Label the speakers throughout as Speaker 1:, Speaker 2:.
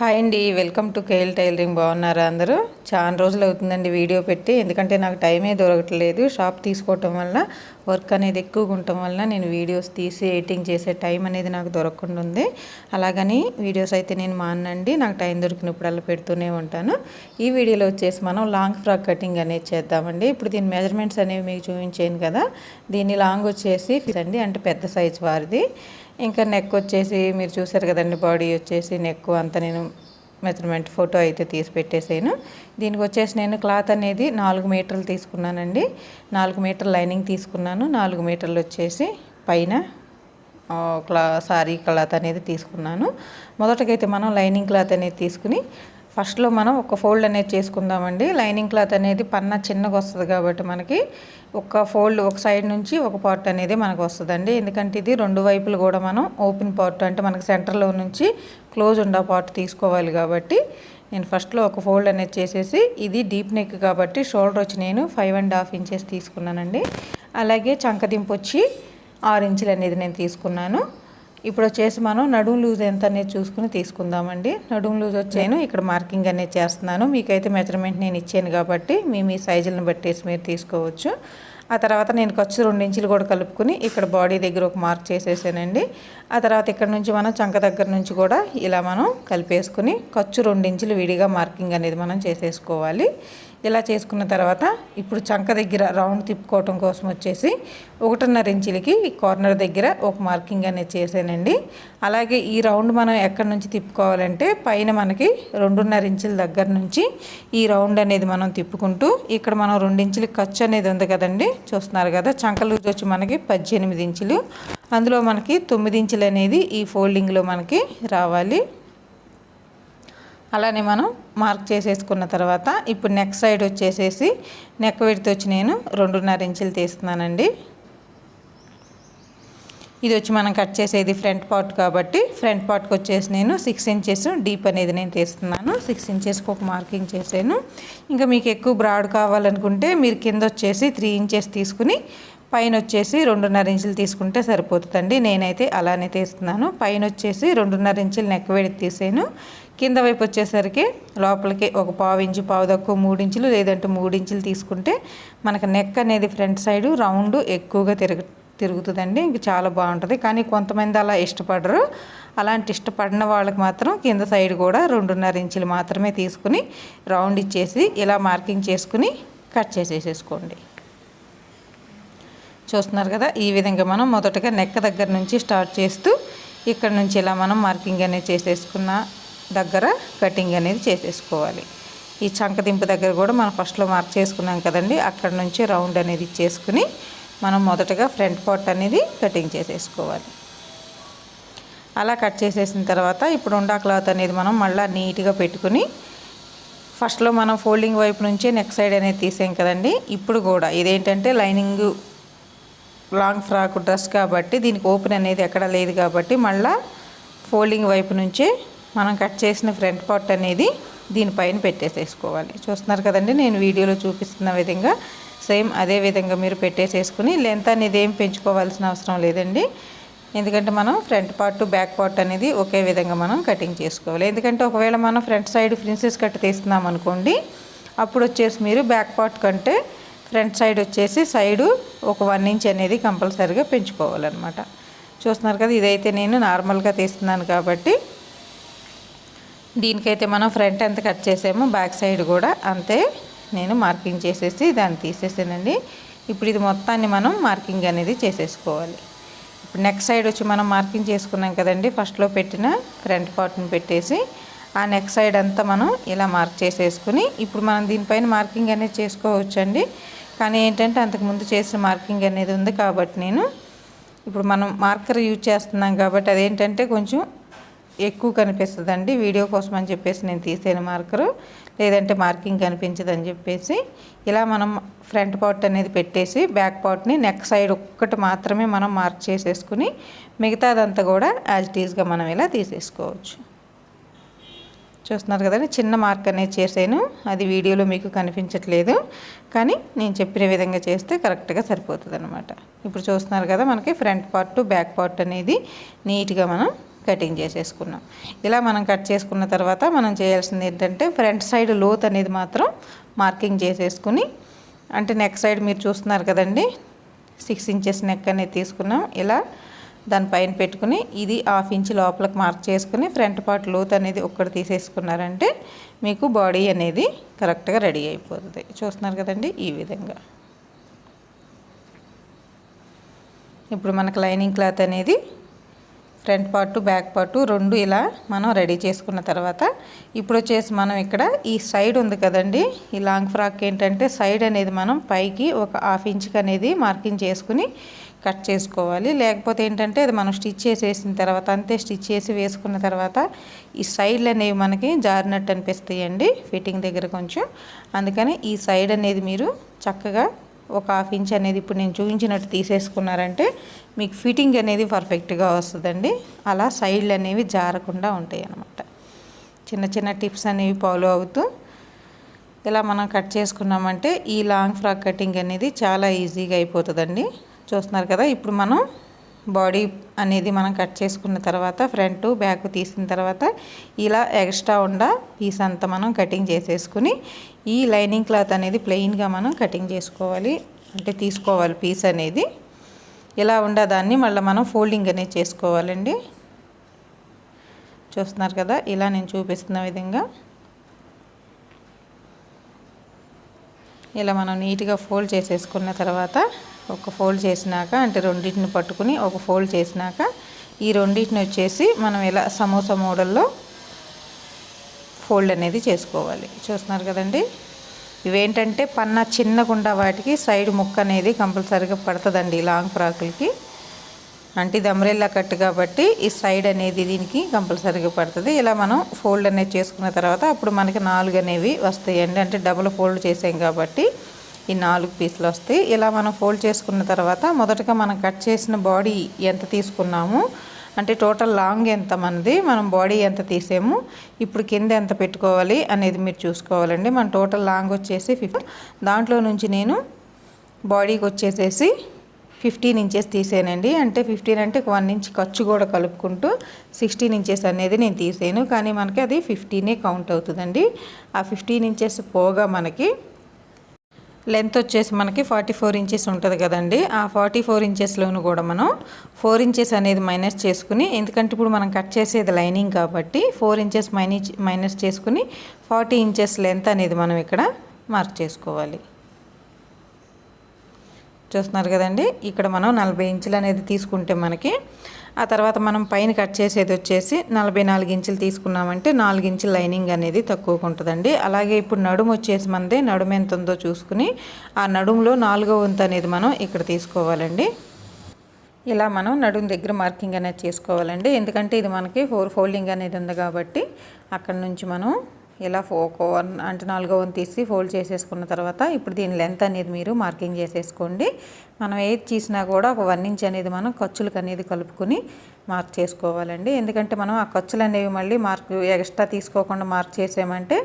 Speaker 1: Hi అండి welcome to KL tailoring. బాగున్నారా అందరూ? చాలా రోజులు అవుతుందండి వీడియో పెట్టి ఎందుకంటే నాకు టైమే దొరకట్లేదు. షాప్ తీసుకోవటం వల్ల వర్క్ అనేది ఎక్కువగా ఉండటం వల్ల నేను వీడియోస్ తీసి ఎడిటింగ్ చేసే టైం అనేది నాకు దొరకకుండా ఉంది. అలాగని వీడియోస్ అయితే నేను మానండి నాకు టైం దొరికినప్పుడల్లా పెడుతూనే ఉంటాను. ఈ వీడియోలో వచ్చేసి మనం లాంగ్ ఫ్రాక్ కటింగ్ అనేది చేద్దామండి. ఇప్పుడు దీని మెజర్మెంట్స్ అనేవి మీకు చూపించాను కదా దీని లాంగ్ వచ్చేసి అండి అంటే పెద్ద సైజ్ వారిది. ఇంకా నెక్ వచ్చేసి మీరు చూసారు కదండి బాడీ వచ్చేసి నెక్ అంతా నేను మెజర్మెంట్ ఫోటో అయితే తీసి పెట్టేసాను. దీనికి వచ్చేసి నేను క్లాత్ అనేది నాలుగు మీటర్లు తీసుకున్నానండి. నాలుగు మీటర్ లైనింగ్ తీసుకున్నాను. నాలుగు మీటర్లు వచ్చేసి పైన క్లా సారీ క్లాత్ అనేది తీసుకున్నాను. మొదటకైతే మనం లైనింగ్ క్లాత్ అనేది తీసుకుని ఫస్ట్లో మనం ఒక ఫోల్డ్ అనేది చేసుకుందామండి. లైనింగ్ క్లాత్ అనేది పన్న చిన్నగా వస్తుంది కాబట్టి మనకి ఒక ఫోల్డ్ ఒక సైడ్ నుంచి ఒక పార్ట్ అనేది మనకు వస్తుందండి. ఎందుకంటే ఇది రెండు వైపులు కూడా మనం ఓపెన్ పార్ట్ అంటే మనకి సెంటర్లో నుంచి క్లోజ్ ఉండే పార్ట్ తీసుకోవాలి కాబట్టి నేను ఫస్ట్లో ఒక ఫోల్డ్ అనేది చేసేసి ఇది డీప్ నెక్ కాబట్టి షోల్డర్ వచ్చి నేను ఫైవ్ అండ్ హాఫ్ ఇంచెస్ తీసుకున్నానండి. అలాగే చంకదింపు వచ్చి ఆరు ఇంచులు అనేది నేను తీసుకున్నాను. ఇప్పుడు వచ్చేసి మనం నడుము లూజ్ ఎంత అనేది చూసుకుని తీసుకుందామండి. నడుము లూజ్ వచ్చాను ఇక్కడ మార్కింగ్ అనేది చేస్తున్నాను. మీకైతే మెజర్మెంట్ నేను ఇచ్చాను కాబట్టి మీ మీ సైజులను బట్టేసి మీరు తీసుకోవచ్చు. ఆ తర్వాత నేను ఖర్చు రెండు ఇంచులు కూడా కలుపుకుని ఇక్కడ బాడీ దగ్గర ఒక మార్క్ చేసేసానండి. ఆ తర్వాత ఇక్కడ నుంచి మనం చంక దగ్గర నుంచి కూడా ఇలా మనం కలిపేసుకుని ఖర్చు రెండు ఇంచులు విడిగా మార్కింగ్ అనేది మనం చేసేసుకోవాలి. ఇలా చేసుకున్న తర్వాత ఇప్పుడు చంక దగ్గర రౌండ్ తిప్పుకోవటం కోసం వచ్చేసి ఒకటిన్నర ఇంచులకి కార్నర్ దగ్గర ఒక మార్కింగ్ అనేది చేశానండి. అలాగే ఈ రౌండ్ మనం ఎక్కడి నుంచి తిప్పుకోవాలంటే పైన మనకి రెండున్నర ఇంచుల దగ్గర నుంచి ఈ రౌండ్ అనేది మనం తిప్పుకుంటూ ఇక్కడ మనం రెండు ఇంచుల ఖర్చు అనేది ఉంది కదండి. చూస్తున్నారు కదా చంక వచ్చి మనకి పద్దెనిమిది ఇంచులు. అందులో మనకి తొమ్మిది ఇంచులు అనేది ఈ ఫోల్డింగ్లో మనకి రావాలి. అలానే మనం మార్క్ చేసేసుకున్న తర్వాత ఇప్పుడు నెక్ సైడ్ వచ్చేసేసి నెక్ విడితే వచ్చి నేను రెండున్నర ఇంచులు తీస్తున్నానండి. ఇది వచ్చి మనం కట్ చేసేది ఫ్రంట్ పార్ట్ కాబట్టి ఫ్రంట్ పార్ట్కి వచ్చేసి నేను సిక్స్ ఇంచెస్ డీప్ అనేది నేను తీస్తున్నాను. సిక్స్ ఇంచెస్కి ఒక మార్కింగ్ చేశాను. ఇంకా మీకు ఎక్కువ బ్రాడ్ కావాలనుకుంటే మీరు కింద వచ్చేసి త్రీ ఇంచెస్ తీసుకుని పైన వచ్చేసి రెండున్నర ఇంచులు తీసుకుంటే సరిపోతుందండి. నేనైతే అలానే తీస్తున్నాను. పైన వచ్చేసి రెండున్నర ఇంచులు నెక్ వేడి తీసాను. కింద వైపు వచ్చేసరికి లోపలికి ఒక పావు ఇంచు పావు తక్కువ మూడు ఇంచులు లేదంటే మూడు ఇంచులు తీసుకుంటే మనకు నెక్ అనేది ఫ్రంట్ సైడ్ రౌండ్ ఎక్కువగా తిరగ తిరుగుతుందండి. ఇంక చాలా బాగుంటుంది. కానీ కొంతమంది అలా ఇష్టపడరు. అలాంటి ఇష్టపడిన వాళ్ళకి మాత్రం కింద సైడ్ కూడా రెండున్నర ఇంచులు మాత్రమే తీసుకుని రౌండ్ ఇచ్చేసి ఇలా మార్కింగ్ చేసుకుని కట్ చేసేసేసుకోండి. చూస్తున్నారు కదా ఈ విధంగా మనం మొదటగా నెక్క దగ్గర నుంచి స్టార్ట్ చేస్తూ ఇక్కడ నుంచి ఇలా మనం మార్కింగ్ అనేది చేసేసుకున్నా దగ్గర కటింగ్ అనేది చేసేసుకోవాలి. ఈ చంకదింపు దగ్గర కూడా మనం ఫస్ట్లో మార్క్ చేసుకున్నాం కదండి. అక్కడ నుంచి రౌండ్ అనేది చేసుకుని మనం మొదటగా ఫ్రంట్ పార్ట్ అనేది కటింగ్ చేసేసుకోవాలి. అలా కట్ చేసేసిన తర్వాత ఇప్పుడు ఉండా క్లాత్ అనేది మనం మళ్ళీ నీట్గా పెట్టుకుని ఫస్ట్లో మనం ఫోల్డింగ్ వైపు నుంచే నెక్ సైడ్ అనేది తీసాం కదండి. ఇప్పుడు కూడా ఇదేంటంటే లైనింగ్ లాంగ్ ఫ్రాక్ డ్రెస్ కాబట్టి దీనికి ఓపెన్ అనేది ఎక్కడ లేదు కాబట్టి మళ్ళీ ఫోల్డింగ్ వైపు నుంచే మనం కట్ చేసిన ఫ్రంట్ పార్ట్ అనేది దీనిపైన పెట్టేసేసుకోవాలి. చూస్తున్నారు కదండి నేను వీడియోలో చూపిస్తున్న విధంగా సేమ్ అదే విధంగా మీరు పెట్టేసేసుకుని లెంత్ అనేది ఏం పెంచుకోవాల్సిన అవసరం లేదండి. ఎందుకంటే మనం ఫ్రంట్ పార్ట్ బ్యాక్ పార్ట్ అనేది ఒకే విధంగా మనం కటింగ్ చేసుకోవాలి. ఎందుకంటే ఒకవేళ మనం ఫ్రంట్ సైడ్ ప్రిన్సెస్ కట్ తీస్తున్నాం అనుకోండి అప్పుడు వచ్చేసి మీరు బ్యాక్ పార్ట్ కంటే ఫ్రంట్ సైడ్ వచ్చేసి సైడు ఒక వన్ ఇంచ్ అనేది కంపల్సరీగా పెంచుకోవాలన్నమాట. చూస్తున్నారు కదా ఇదైతే నేను నార్మల్గా తీస్తున్నాను కాబట్టి దీనికైతే మనం ఫ్రంట్ ఎంత కట్ చేసామో బ్యాక్ సైడ్ కూడా అంతే నేను మార్కింగ్ చేసేసి దాన్ని తీసేసానండి. ఇప్పుడు ఇది మొత్తాన్ని మనం మార్కింగ్ అనేది చేసేసుకోవాలి. ఇప్పుడు నెక్ సైడ్ వచ్చి మనం మార్కింగ్ చేసుకున్నాం కదండి ఫస్ట్లో పెట్టిన ఫ్రంట్ పార్ట్ని పెట్టేసి ఆ నెక్ సైడ్ అంతా మనం ఇలా మార్క్ చేసేసుకుని ఇప్పుడు మనం దీనిపైన మార్కింగ్ అనేది చేసుకోవచ్చండి. కానీ ఏంటంటే అంతకుముందు చేసిన మార్కింగ్ అనేది ఉంది కాబట్టి నేను ఇప్పుడు మనం మార్కర్ యూజ్ చేస్తున్నాం కాబట్టి అదేంటంటే కొంచెం ఎక్కువ కనిపిస్తుందండి. వీడియో కోసం అని చెప్పేసి నేను తీసాను మార్కరు. లేదంటే మార్కింగ్ కనిపించదని చెప్పేసి ఇలా మనం ఫ్రంట్ పార్ట్ అనేది పెట్టేసి బ్యాక్ పార్ట్ని నెక్ సైడ్ ఒక్కటి మాత్రమే మనం మార్క్ చేసేసుకుని మిగతాదంతా కూడా యాజ్ టీజ్గా మనం ఇలా తీసేసుకోవచ్చు. చూస్తున్నారు కదండి చిన్న మార్క్ అనేది చేశాను అది వీడియోలో మీకు కనిపించట్లేదు. కానీ నేను చెప్పిన విధంగా చేస్తే కరెక్ట్గా సరిపోతుంది అనమాట ఇప్పుడు చూస్తున్నారు కదా మనకి ఫ్రంట్ పార్ట్ బ్యాక్ పార్ట్ అనేది నీట్గా మనం కటింగ్ చేసేసుకున్నాం. ఇలా మనం కట్ చేసుకున్న తర్వాత మనం చేయాల్సింది ఏంటంటే ఫ్రంట్ సైడ్ లోత్ అనేది మాత్రం మార్కింగ్ చేసేసుకుని అంటే నెక్ సైడ్ మీరు చూస్తున్నారు కదండి సిక్స్ ఇంచెస్ నెక్ అనేది తీసుకున్నాం. ఇలా దానిపైన పెట్టుకుని ఇది హాఫ్ ఇంచ్ లోపలికి మార్క్ చేసుకుని ఫ్రంట్ పార్ట్ లోత్ అనేది ఒక్కటి తీసేసుకున్నారంటే మీకు బాడీ అనేది కరెక్ట్గా రెడీ అయిపోతుంది. చూస్తున్నారు కదండి ఈ విధంగా. ఇప్పుడు మనకు లైనింగ్ క్లాత్ అనేది ఫ్రంట్ పార్ట్ బ్యాక్ పార్ట్ రెండు ఇలా మనం రెడీ చేసుకున్న తర్వాత ఇప్పుడు వచ్చేసి మనం ఇక్కడ ఈ సైడ్ ఉంది కదండి. ఈ లాంగ్ ఫ్రాక్ ఏంటంటే సైడ్ అనేది మనం పైకి ఒక హాఫ్ ఇంచ్కి అనేది మార్కింగ్ చేసుకుని కట్ చేసుకోవాలి. లేకపోతే ఏంటంటే అది మనం స్టిచ్ చేసేసిన తర్వాత అంతే స్టిచ్ చేసి వేసుకున్న తర్వాత ఈ సైడ్లు అనేవి మనకి జారినట్టు అనిపిస్తాయండి ఫిట్టింగ్ దగ్గర కొంచెం. అందుకని ఈ సైడ్ అనేది మీరు చక్కగా ఒక హాఫ్ ఇంచ్ అనేది ఇప్పుడు నేను చూపించినట్టు తీసేసుకున్నారంటే మీకు ఫిట్టింగ్ అనేది పర్ఫెక్ట్గా వస్తుందండి. అలా సైడ్లు అనేవి జారకుండా ఉంటాయి అన్నమాట. చిన్న చిన్న టిప్స్ అనేవి ఫాలో అవుతూ ఇలా మనం కట్ చేసుకున్నామంటే ఈ లాంగ్ ఫ్రాక్ కటింగ్ అనేది చాలా ఈజీగా అయిపోతుందండి. చూస్తున్నారు కదా ఇప్పుడు మనం బాడీ అనేది మనం కట్ చేసుకున్న తర్వాత ఫ్రంట్ బ్యాక్ తీసిన తర్వాత ఇలా ఎక్స్ట్రా ఉండ పీస్ అంతా మనం కటింగ్ చేసేసుకుని ఈ లైనింగ్ క్లాత్ అనేది ప్లెయిన్గా మనం కటింగ్ చేసుకోవాలి. అంటే తీసుకోవాలి పీస్ అనేది. ఇలా ఉండ దాన్ని మళ్ళీ మనం ఫోల్డింగ్ అనేది చేసుకోవాలండి. చూస్తున్నారు కదా ఇలా నేను చూపిస్తున్న విధంగా. ఇలా మనం నీట్గా ఫోల్డ్ చేసేసుకున్న తర్వాత ఒక ఫోల్డ్ చేసినాక అంటే రెండింటిని పట్టుకుని ఒక ఫోల్డ్ చేసినాక ఈ రెండింటిని వచ్చేసి మనం ఇలా సమోసా మోడల్లో ఫోల్డ్ అనేది చేసుకోవాలి. చూస్తున్నారు కదండి? ఇవేంటంటే పన్న చిన్నగుండా వాటికి సైడ్ ముక్క అనేది కంపల్సరీగా పడుతుందండి లాంగ్ ఫ్రాకులకి. అంటే ఇది అమ్రెల్లా కట్ కాబట్టి ఈ సైడ్ అనేది దీనికి కంపల్సరీగా పడుతుంది. ఇలా మనం ఫోల్డ్ అనేది చేసుకున్న తర్వాత అప్పుడు మనకి నాలుగు అనేవి వస్తాయండి. అంటే డబుల్ ఫోల్డ్ చేసాం కాబట్టి ఈ నాలుగు పీసులు వస్తాయి. ఇలా మనం ఫోల్డ్ చేసుకున్న తర్వాత మొదటగా మనం కట్ చేసిన బాడీ ఎంత తీసుకున్నాము అంటే టోటల్ లాంగ్ ఎంత మనది మనం బాడీ ఎంత తీసాము ఇప్పుడు కింద ఎంత పెట్టుకోవాలి అనేది మీరు చూసుకోవాలండి. మన టోటల్ లాంగ్ వచ్చేసి ఫిఫ్టీ దాంట్లో నుంచి నేను బాడీకి వచ్చేసేసి ఫిఫ్టీన్ ఇంచెస్ తీసానండి. అంటే ఫిఫ్టీన్ అంటే వన్ ఇంచ్ ఖర్చు కూడా కలుపుకుంటూ సిక్స్టీన్ ఇంచెస్ అనేది నేను తీసాను. కానీ మనకి అది ఫిఫ్టీనే కౌంట్ అవుతుందండి. ఆ ఫిఫ్టీన్ ఇంచెస్ పోగా మనకి లెంత్ వచ్చేసి మనకి ఫార్టీ ఫోర్ ఇంచెస్ ఉంటుంది కదండి. ఆ ఫార్టీ ఫోర్ ఇంచెస్లోను కూడా మనం ఫోర్ ఇంచెస్ అనేది మైనస్ చేసుకుని ఎందుకంటే ఇప్పుడు మనం కట్ చేసేది లైనింగ్ కాబట్టి ఫోర్ ఇంచెస్ మైనస్ మైనస్ చేసుకుని ఫార్టీ ఇంచెస్ లెంత్ అనేది మనం ఇక్కడ మార్క్ చేసుకోవాలి. చూస్తున్నారు కదండి? ఇక్కడ మనం నలభై ఇంచులు అనేది తీసుకుంటే మనకి ఆ తర్వాత మనం పైన కట్ చేసేది వచ్చేసి నలభై నాలుగు ఇంచులు తీసుకున్నామంటే నాలుగు ఇంచుల లైనింగ్ అనేది తక్కువగా ఉంటుందండి. అలాగే ఇప్పుడు నడుము వచ్చేసి మనది నడుము ఎంత ఉందో చూసుకుని ఆ నడుములో నాలుగో వంతు అనేది మనం ఇక్కడ తీసుకోవాలండి. ఇలా మనం నడుము దగ్గర మార్కింగ్ అనేది చేసుకోవాలండి. ఎందుకంటే ఇది మనకి ఫోర్ ఫోల్డింగ్ అనేది ఉంది కాబట్టి అక్కడ నుంచి మనం ఇలా ఒక వన్ అంటే నాలుగో వన్ తీసి ఫోల్డ్ చేసేసుకున్న తర్వాత ఇప్పుడు దీని లెంత్ అనేది మీరు మార్కింగ్ చేసేసుకోండి. మనం ఏది చేసినా కూడా ఒక వన్ ఇంచ్ అనేది మనం ఖర్చులకు అనేది కలుపుకొని మార్క్ చేసుకోవాలండి. ఎందుకంటే మనం ఆ ఖర్చులు అనేవి మళ్ళీ మార్క్ ఎక్స్ట్రా తీసుకోకుండా మార్క్ చేసామంటే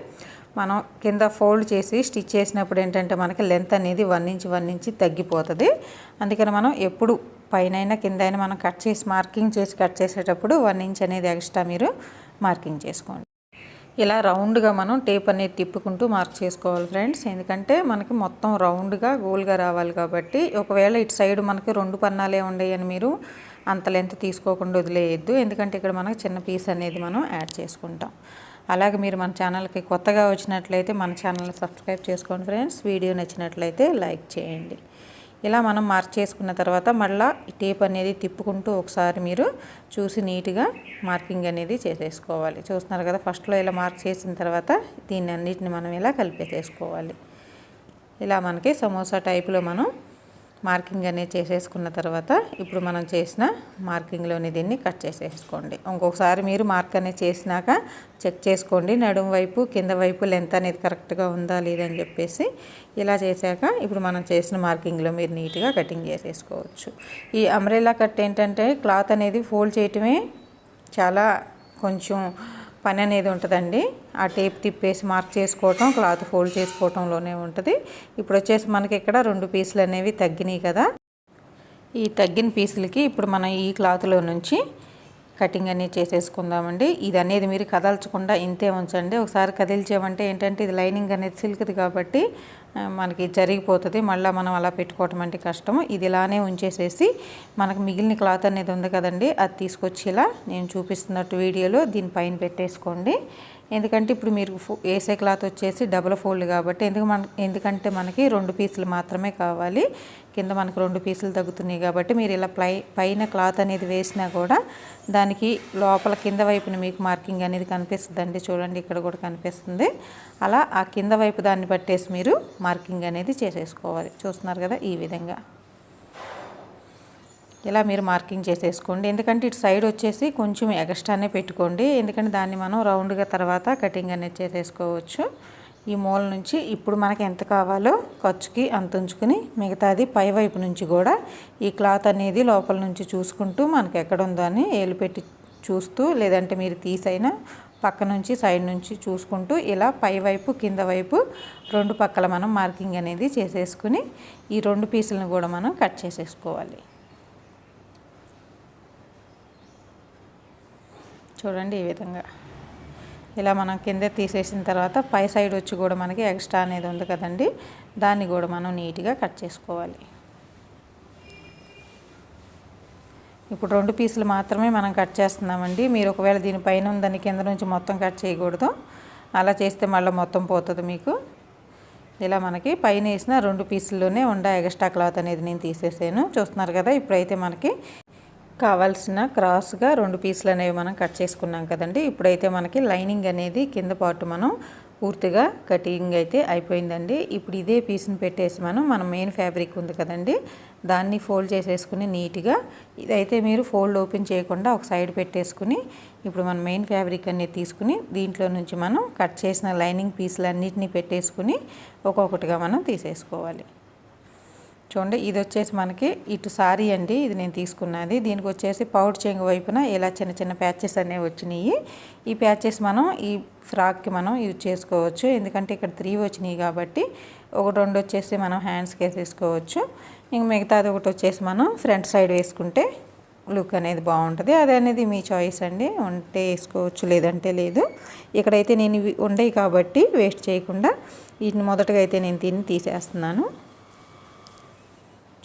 Speaker 1: మనం కింద ఫోల్డ్ చేసి స్టిచ్ చేసినప్పుడు ఏంటంటే మనకి లెంత్ అనేది వన్ ఇంచ్ వన్ ఇంచ్ తగ్గిపోతుంది. అందుకని మనం ఎప్పుడు పైన కింద అయినా మనం కట్ చేసి మార్కింగ్ చేసి కట్ చేసేటప్పుడు వన్ ఇంచ్ అనేది ఎక్స్ట్రా మీరు మార్కింగ్ చేసుకోండి. ఇలా రౌండ్గా మనం టేప్ అనేది తిప్పుకుంటూ మార్క్ చేసుకోవాలి ఫ్రెండ్స్. ఎందుకంటే మనకి మొత్తం రౌండ్గా గోల్గా రావాలి కాబట్టి ఒకవేళ ఇటు సైడ్ మనకి రెండు పన్నాలే ఉండేయని మీరు అంత లెంత్ తీసుకోకుండా వదిలేయద్దు. ఎందుకంటే ఇక్కడ మనకు చిన్న పీస్ అనేది మనం యాడ్ చేసుకుంటాం. అలాగే మీరు మన ఛానల్కి కొత్తగా వచ్చినట్లయితే మన ఛానల్ని సబ్స్క్రైబ్ చేసుకోండి ఫ్రెండ్స్. వీడియో నచ్చినట్లయితే లైక్ చేయండి. ఇలా మనం మార్క్ చేసుకున్న తర్వాత మళ్ళీ టేప్ అనేది తిప్పుకుంటూ ఒకసారి మీరు చూసి నీట్గా మార్కింగ్ అనేది చేసేసుకోవాలి. చూస్తున్నారు కదా ఫస్ట్లో ఇలా మార్క్ చేసిన తర్వాత దీన్ని అన్నిటిని మనం ఇలా కలిపేసేసుకోవాలి. ఇలా మనకి సమోసా టైప్లో మనం మార్కింగ్ అనేది చేసేసుకున్న తర్వాత ఇప్పుడు మనం చేసిన మార్కింగ్లోని దీన్ని కట్ చేసేసుకోండి. ఇంకొకసారి మీరు మార్క్ అనేది చేసినాక చెక్ చేసుకోండి. నడుము వైపు కింద వైపు లెంత్ అనేది కరెక్ట్గా ఉందా లేదని చెప్పేసి ఇలా చేశాక ఇప్పుడు మనం చేసిన మార్కింగ్లో మీరు నీట్గా కటింగ్ చేసేసుకోవచ్చు. ఈ అమ్రెలా కట్ ఏంటంటే క్లాత్ అనేది ఫోల్డ్ చేయటమే చాలా కొంచెం పని అనేది ఉంటుందండి. ఆ టేప్ తిప్పేసి మార్క్ చేసుకోవటం క్లాత్ ఫోల్డ్ చేసుకోవటంలోనే ఉంటుంది. ఇప్పుడు వచ్చేసి మనకి ఇక్కడ రెండు పీసులు అనేవి తగ్గినాయి కదా. ఈ తగ్గిన పీసులకి ఇప్పుడు మనం ఈ క్లాత్లో నుంచి కటింగ్ అనేది చేసేసుకుందామండి. ఇది అనేది మీరు కదల్చకుండా ఇంతే ఉంచండి. ఒకసారి కదిల్చామంటే ఏంటంటే ఇది లైనింగ్ అనేది సిల్క్ది కాబట్టి మనకి జరిగిపోతుంది. మళ్ళీ మనం అలా పెట్టుకోవటం అంటే కష్టము. ఇది ఇలానే ఉంచేసేసి మనకు మిగిలిన క్లాత్ అనేది ఉంది కదండి అది తీసుకొచ్చి ఇలా నేను చూపిస్తున్నట్టు వీడియోలో దీనిపైన పెట్టేసుకోండి. ఎందుకంటే ఇప్పుడు మీరు ఫో- వేసే క్లాత్ వచ్చేసి డబుల్ ఫోల్డ్ కాబట్టి ఎందుకు మన ఎందుకంటే మనకి రెండు పీసులు మాత్రమే కావాలి. కింద మనకు రెండు పీసులు తగ్గుతున్నాయి కాబట్టి మీరు ఇలా ప్లై పైన క్లాత్ అనేది వేసినా కూడా దానికి లోపల కింద వైపున మీకు మార్కింగ్ అనేది కనిపిస్తుందండి. చూడండి ఇక్కడ కూడా కనిపిస్తుంది. అలా ఆ కింద వైపు దాన్ని పట్టేసి మీరు మార్కింగ్ అనేది చేసేసుకోవాలి. చూస్తున్నారు కదా ఈ విధంగా. ఇలా మీరు మార్కింగ్ చేసేసుకోండి. ఎందుకంటే ఇటు సైడ్ వచ్చేసి కొంచెం ఎక్స్ట్రానే పెట్టుకోండి. ఎందుకంటే దాన్ని మనం రౌండ్గా తర్వాత కటింగ్ అనేది చేసేసుకోవచ్చు. ఈ మూల నుంచి ఇప్పుడు మనకి ఎంత కావాలో ఖర్చుకి అంత ఉంచుకుని మిగతాది పై వైపు నుంచి కూడా ఈ క్లాత్ అనేది లోపల నుంచి చూసుకుంటూ మనకి ఎక్కడ ఉందో అని ఏలు పెట్టి చూస్తూ లేదంటే మీరు తీసైనా పక్క నుంచి సైడ్ నుంచి చూసుకుంటూ ఇలా పై వైపు కింద వైపు రెండు పక్కల మనం మార్కింగ్ అనేది చేసేసుకుని ఈ రెండు పీసులను కూడా మనం కట్ చేసేసుకోవాలి. చూడండి ఈ విధంగా. ఇలా మనం కింద తీసేసిన తర్వాత పై సైడ్ వచ్చి కూడా మనకి ఎక్స్ట్రా అనేది ఉంది కదండి. దాన్ని కూడా మనం నీట్గా కట్ చేసుకోవాలి. ఇప్పుడు రెండు పీసులు మాత్రమే మనం కట్ చేస్తున్నామండి. మీరు ఒకవేళ దీనిపైన ఉందని కింద నుంచి మొత్తం కట్ చేయకూడదు. అలా చేస్తే మళ్ళీ మొత్తం పోతుంది మీకు. ఇలా మనకి పైన వేసిన రెండు పీసుల్లోనే ఉండ ఎక్స్ట్రా క్లాత్ అనేది నేను తీసేసాను. చూస్తున్నారు కదా ఇప్పుడైతే మనకి కావాల్సిన క్రాస్గా రెండు పీసులు అనేవి మనం కట్ చేసుకున్నాం కదండి. ఇప్పుడైతే మనకి లైనింగ్ అనేది కింద పాటు మనం పూర్తిగా కటింగ్ అయితే అయిపోయిందండి. ఇప్పుడు ఇదే పీస్ని పెట్టేసి మనం మన మెయిన్ ఫ్యాబ్రిక్ ఉంది కదండి దాన్ని ఫోల్డ్ చేసేసుకుని నీట్గా ఇదైతే మీరు ఫోల్డ్ ఓపెన్ చేయకుండా ఒక సైడ్ పెట్టేసుకుని ఇప్పుడు మన మెయిన్ ఫ్యాబ్రిక్ అనేది తీసుకుని దీంట్లో నుంచి మనం కట్ చేసిన లైనింగ్ పీసులు అన్నిటిని పెట్టేసుకుని ఒక్కొక్కటిగా మనం తీసేసుకోవాలి. చూడండి ఇది వచ్చేసి మనకి ఇటు సారీ అండి ఇది నేను తీసుకున్నది. దీనికి వచ్చేసి పౌడ్ చెంగు వైపున ఇలా చిన్న చిన్న ప్యాచెస్ అనేవి వచ్చినాయి. ఈ ప్యాచెస్ మనం ఈ ఫ్రాక్కి మనం యూజ్ చేసుకోవచ్చు. ఎందుకంటే ఇక్కడ త్రీ వచ్చినాయి కాబట్టి ఒకటి రెండు వచ్చేసి మనం హ్యాండ్స్కి వేసేసుకోవచ్చు. ఇంక మిగతాది ఒకటి వచ్చేసి మనం ఫ్రంట్ సైడ్ వేసుకుంటే లుక్ అనేది బాగుంటుంది. అది అనేది మీ చాయిస్ అండి. ఉంటే వేసుకోవచ్చు లేదంటే లేదు. ఇక్కడైతే నేను ఉండేవి ఉండయి కాబట్టి వేస్ట్ చేయకుండా వీటిని మొదటగా అయితే నేను తిని తీసేస్తున్నాను.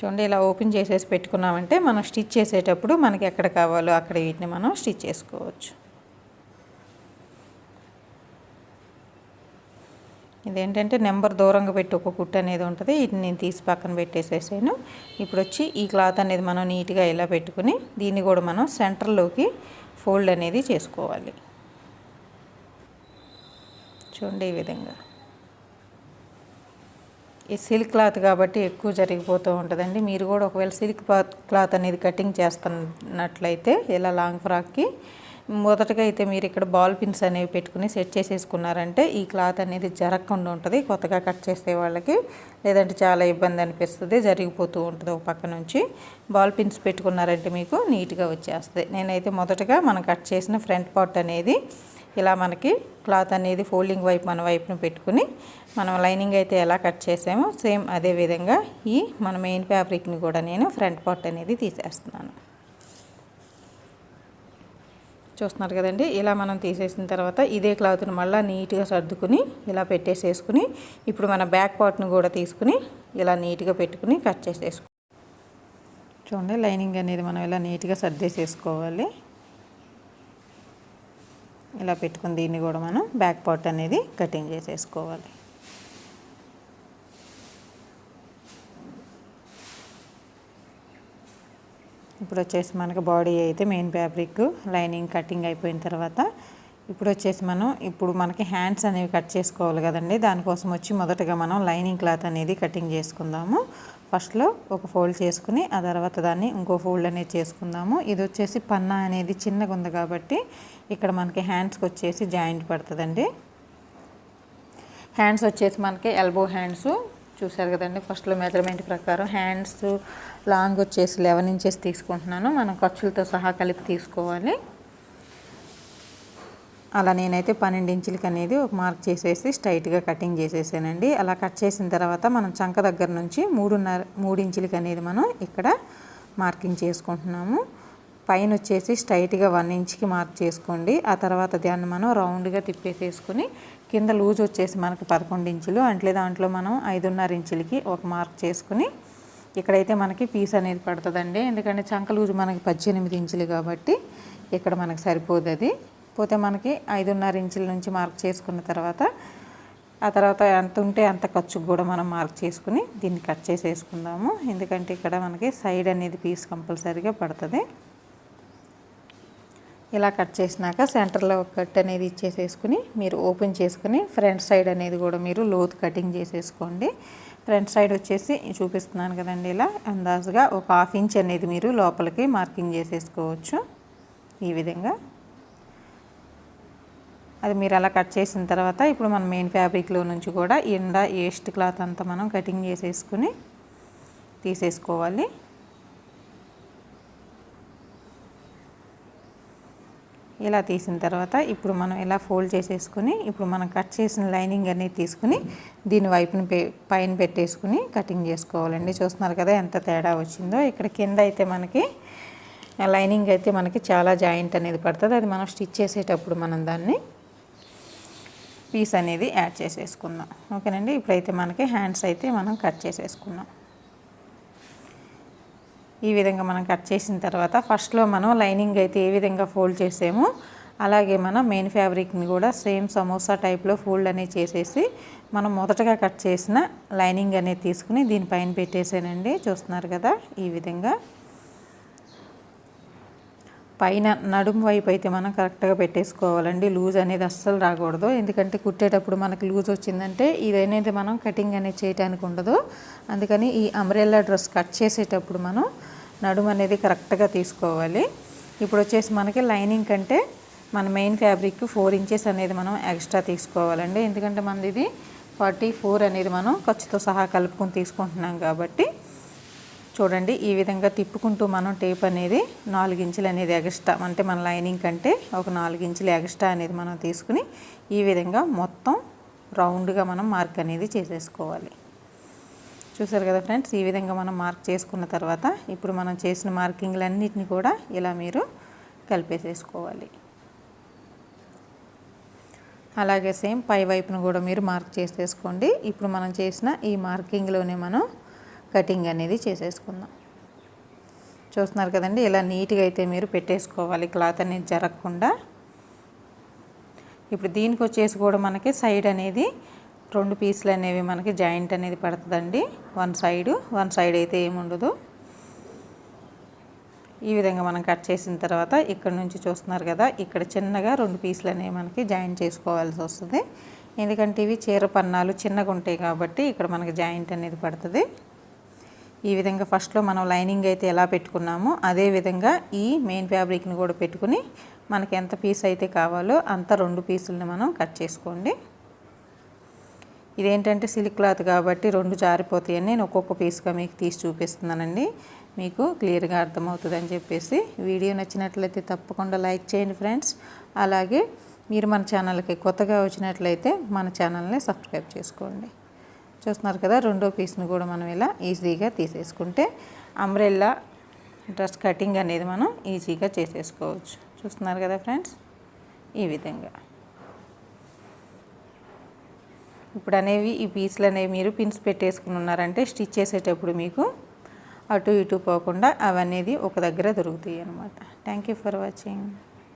Speaker 1: చూడండి ఇలా ఓపెన్ చేసేసి పెట్టుకున్నామంటే మనం స్టిచ్ చేసేటప్పుడు మనకి ఎక్కడ కావాలో అక్కడ వీటిని మనం స్టిచ్ చేసుకోవచ్చు. ఇదేంటంటే నెంబర్ దూరంగా పెట్టి ఒక కుట్టు అనేది ఉంటుంది. వీటిని నేను తీసి పక్కన పెట్టేసేసాను. ఇప్పుడు వచ్చి ఈ క్లాత్ అనేది మనం నీట్గా ఇలా పెట్టుకుని దీన్ని కూడా మనం సెంటర్లోకి ఫోల్డ్ అనేది చేసుకోవాలి. చూడండి ఈ విధంగా. ఈ సిల్క్ క్లాత్ కాబట్టి ఎక్కువ జరిగిపోతూ ఉంటుందండి. మీరు కూడా ఒకవేళ సిల్క్ క్లాత్ క్లాత్ అనేది కటింగ్ చేస్తున్నట్లయితే ఇలా లాంగ్ ఫ్రాక్కి మొదటగా అయితే మీరు ఇక్కడ బాల్ పిన్స్ అనేవి పెట్టుకుని సెట్ చేసేసుకున్నారంటే ఈ క్లాత్ అనేది జరగకుండా ఉంటుంది. కొత్తగా కట్ చేసే వాళ్ళకి లేదంటే చాలా ఇబ్బంది అనిపిస్తుంది. జరిగిపోతూ ఉంటుంది ఒక పక్క నుంచి. బాల్ పిన్స్ పెట్టుకున్నారంటే మీకు నీట్గా వచ్చేస్తుంది. నేనైతే మొదటగా మనం కట్ చేసిన ఫ్రంట్ పార్ట్ అనేది ఇలా మనకి క్లాత్ అనేది ఫోల్డింగ్ వైపు మన వైపును పెట్టుకుని మనం లైనింగ్ అయితే ఎలా కట్ చేసామో సేమ్ అదే విధంగా ఈ మన మెయిన్ ఫ్యాబ్రిక్ని కూడా నేను ఫ్రంట్ పార్ట్ అనేది తీసేస్తున్నాను. చూస్తున్నారు కదండి ఇలా మనం తీసేసిన తర్వాత ఇదే క్లాత్ని మళ్ళీ నీట్గా సర్దుకుని ఇలా పెట్టేసేసుకుని ఇప్పుడు మన బ్యాక్ పార్ట్ని కూడా తీసుకుని ఇలా నీట్గా పెట్టుకుని కట్ చేసేసుకో చూడండి లైనింగ్ అనేది మనం ఇలా నీట్గా సర్దేసేసుకోవాలి. ఇలా పెట్టుకుని దీన్ని కూడా మనం బ్యాక్ పార్ట్ అనేది కటింగ్ చేసేసుకోవాలి. ఇప్పుడు వచ్చేసి మనకు బాడీ అయితే మెయిన్ ఫ్యాబ్రిక్ లైనింగ్ కటింగ్ అయిపోయిన తర్వాత ఇప్పుడు వచ్చేసి మనం ఇప్పుడు మనకి హ్యాండ్స్ అనేవి కట్ చేసుకోవాలి కదండి. దానికోసం వచ్చి మొదటగా మనం లైనింగ్ క్లాత్ అనేది కటింగ్ చేసుకుందాము. ఫస్ట్లో ఒక ఫోల్డ్ చేసుకుని ఆ తర్వాత దాన్ని ఇంకో ఫోల్డ్ అనేది చేసుకుందాము. ఇది వచ్చేసి పన్నా అనేది చిన్నగా ఉంది కాబట్టి ఇక్కడ మనకి హ్యాండ్స్కి వచ్చేసి జాయింట్ పడుతుందండి. హ్యాండ్స్ వచ్చేసి మనకి ఎల్బో హ్యాండ్స్ చూసారు కదండి ఫస్ట్లో మెజర్మెంట్ ప్రకారం హ్యాండ్స్ లాంగ్ వచ్చేసి లెవెన్ ఇంచెస్ తీసుకుంటున్నాను. మనం ఖర్చులతో సహా కలిపి తీసుకోవాలి. అలా నేనైతే పన్నెండు ఇంచులకి అనేది ఒక మార్క్ చేసేసి స్ట్రైట్గా కటింగ్ చేసేసానండి. అలా కట్ చేసిన తర్వాత మనం చంక దగ్గర నుంచి మూడున్నర మూడు ఇంచులకి అనేది మనం ఇక్కడ మార్కింగ్ చేసుకుంటున్నాము. పైన వచ్చేసి స్ట్రైట్గా వన్ ఇంచ్కి మార్క్ చేసుకోండి. ఆ తర్వాత దాన్ని మనం రౌండ్గా తిప్పేసేసుకుని కింద లూజ్ వచ్చేసి మనకు పదకొండు ఇంచులు అంటే దాంట్లో మనం ఐదున్నర ఇంచులకి ఒక మార్క్ చేసుకుని ఇక్కడైతే మనకి పీస్ అనేది పడుతుందండి. ఎందుకంటే చంక లూజు మనకి పద్దెనిమిది ఇంచులు కాబట్టి ఇక్కడ మనకు సరిపోదు అది పోతే మనకి ఐదున్నర ఇంచుల నుంచి మార్క్ చేసుకున్న తర్వాత ఆ తర్వాత ఎంత ఉంటే అంత ఖర్చు కూడా మనం మార్క్ చేసుకుని దీన్ని కట్ చేసేసుకుందాము. ఎందుకంటే ఇక్కడ మనకి సైడ్ అనేది పీస్ కంపల్సరీగా పడుతుంది. ఇలా కట్ చేసినాక సెంటర్లో కట్ అనేది ఇచ్చేసేసుకుని మీరు ఓపెన్ చేసుకుని ఫ్రంట్ సైడ్ అనేది కూడా మీరు లోతు కటింగ్ చేసేసుకోండి. ఫ్రంట్ సైడ్ వచ్చేసి చూపిస్తున్నాను కదండి ఇలా అందాజుగా ఒక హాఫ్ ఇంచ్ అనేది మీరు లోపలికి మార్కింగ్ చేసేసుకోవచ్చు ఈ విధంగా. అది మీరు అలా కట్ చేసిన తర్వాత ఇప్పుడు మన మెయిన్ ఫ్యాబ్రిక్లో నుంచి కూడా ఎండ ఏస్ట్ క్లాత్ అంతా మనం కటింగ్ చేసేసుకుని తీసేసుకోవాలి. ఇలా తీసిన తర్వాత ఇప్పుడు మనం ఇలా ఫోల్డ్ చేసేసుకుని ఇప్పుడు మనం కట్ చేసిన లైనింగ్ అనేది తీసుకుని దీని వైపుని పైన పెట్టేసుకుని కటింగ్ చేసుకోవాలండి. చూస్తున్నారు కదా ఎంత తేడా వచ్చిందో. ఇక్కడ కింద అయితే మనకి లైనింగ్ అయితే మనకి చాలా జాయింట్ అనేది పడుతుంది. అది మనం స్టిచ్ చేసేటప్పుడు మనం దాన్ని పీస్ అనేది యాడ్ చేసేసుకుందాం. ఓకేనండి? ఇప్పుడైతే మనకి హ్యాండ్స్ అయితే మనం కట్ చేసేసుకున్నాం ఈ విధంగా మనం కట్ చేసిన తర్వాత ఫస్ట్లో మనం లైనింగ్ అయితే ఏ విధంగా ఫోల్డ్ చేసామో అలాగే మనం మెయిన్ ఫ్యాబ్రిక్ని కూడా సేమ్ సమోసా టైప్లో ఫోల్డ్ అనేది చేసేసి మనం మొదటగా కట్ చేసిన లైనింగ్ అనేది తీసుకుని దీనిపైన పెట్టేసానండి. చూస్తున్నారు కదా? ఈ విధంగా పైన నడుము వైపు అయితే మనం కరెక్ట్గా పెట్టేసుకోవాలండి. లూజ్ అనేది అస్సలు రాకూడదు. ఎందుకంటే కుట్టేటప్పుడు మనకి లూజ్ వచ్చిందంటే ఇది మనం కటింగ్ అనేది చేయడానికి ఉండదు. అందుకని ఈ అంబ్రెల్లా డ్రెస్ కట్ చేసేటప్పుడు మనం నడుము అనేది కరెక్ట్గా తీసుకోవాలి. ఇప్పుడు వచ్చేసి మనకి లైనింగ్ కంటే మన మెయిన్ ఫ్యాబ్రిక్ ఫోర్ ఇంచెస్ అనేది మనం ఎక్స్ట్రా తీసుకోవాలండి. ఎందుకంటే మనది ఇది ఫార్టీ ఫోర్ అనేది మనం ఖర్చుతో సహా కలుపుకొని తీసుకుంటున్నాం కాబట్టి చూడండి ఈ విధంగా తిప్పుకుంటూ మనం టేప్ అనేది నాలుగు ఇంచులు అనేది ఎగస్ట్రా అంటే మన లైనింగ్ కంటే ఒక నాలుగు ఇంచులు ఎగస్ట్రా అనేది మనం తీసుకుని ఈ విధంగా మొత్తం రౌండ్గా మనం మార్క్ అనేది చేసేసుకోవాలి. చూసారు కదా ఫ్రెండ్స్ ఈ విధంగా మనం మార్క్ చేసుకున్న తర్వాత ఇప్పుడు మనం చేసిన మార్కింగ్లన్నిటిని కూడా ఇలా మీరు కలిపేసేసుకోవాలి. అలాగే సేమ్ పై వైపును కూడా మీరు మార్క్ చేసేసుకోండి. ఇప్పుడు మనం చేసిన ఈ మార్కింగ్లోనే మనం కటింగ్ అనేది చేసేసుకుందాం. చూస్తున్నారు కదండి ఇలా నీట్గా అయితే మీరు పెట్టేసుకోవాలి. క్లాత్ అనేది జరగకుండా. ఇప్పుడు దీనికి వచ్చేసి కూడా మనకి సైడ్ అనేది రెండు పీసులు అనేవి మనకి జాయింట్ అనేది పడుతుందండి. వన్ సైడ్ వన్ సైడ్ అయితే ఏముండదు ఈ విధంగా మనం కట్ చేసిన తర్వాత ఇక్కడ నుంచి చూస్తున్నారు కదా ఇక్కడ చిన్నగా రెండు పీసులు అనేవి మనకి జాయింట్ చేసుకోవాల్సి వస్తుంది. ఎందుకంటే ఇవి చీర పన్నాలు చిన్నగా ఉంటాయి కాబట్టి ఇక్కడ మనకి జాయింట్ అనేది పడుతుంది. ఈ విధంగా ఫస్ట్లో మనం లైనింగ్ అయితే ఎలా పెట్టుకున్నామో అదే విధంగా ఈ మెయిన్ ఫ్యాబ్రిక్ని కూడా పెట్టుకుని మనకి ఎంత పీస్ అయితే కావాలో అంత రెండు పీసులని మనం కట్ చేసుకోండి. ఇదేంటంటే సిల్క్ క్లాత్ కాబట్టి రెండు జారిపోతాయని నేను ఒక్కొక్క పీస్గా మీకు తీసి చూపిస్తున్నానండి. మీకు క్లియర్గా అర్థమవుతుందని చెప్పేసి వీడియో నచ్చినట్లయితే తప్పకుండా లైక్ చేయండి ఫ్రెండ్స్ అలాగే మీరు మన ఛానల్కి కొత్తగా వచ్చినట్లయితే మన ఛానల్ని సబ్స్క్రైబ్ చేసుకోండి. చూస్తున్నారు కదా రెండో పీస్ని కూడా మనం ఇలా ఈజీగా తీసేసుకుంటే అంబ్రెల్లా డ్రెస్ కటింగ్ అనేది మనం ఈజీగా చేసేసుకోవచ్చు. చూస్తున్నారు కదా ఫ్రెండ్స్? ఈ విధంగా. ఇప్పుడు అనేవి ఈ పీసులు అనేవి మీరు పిన్స్ పెట్టేసుకుని ఉన్నారంటే స్టిచ్ చేసేటప్పుడు మీకు అటు ఇటు పోకుండా అవనేది ఒక దగ్గర దొరుకుతాయి అనమాట థ్యాంక్ యూ ఫర్ వాచింగ్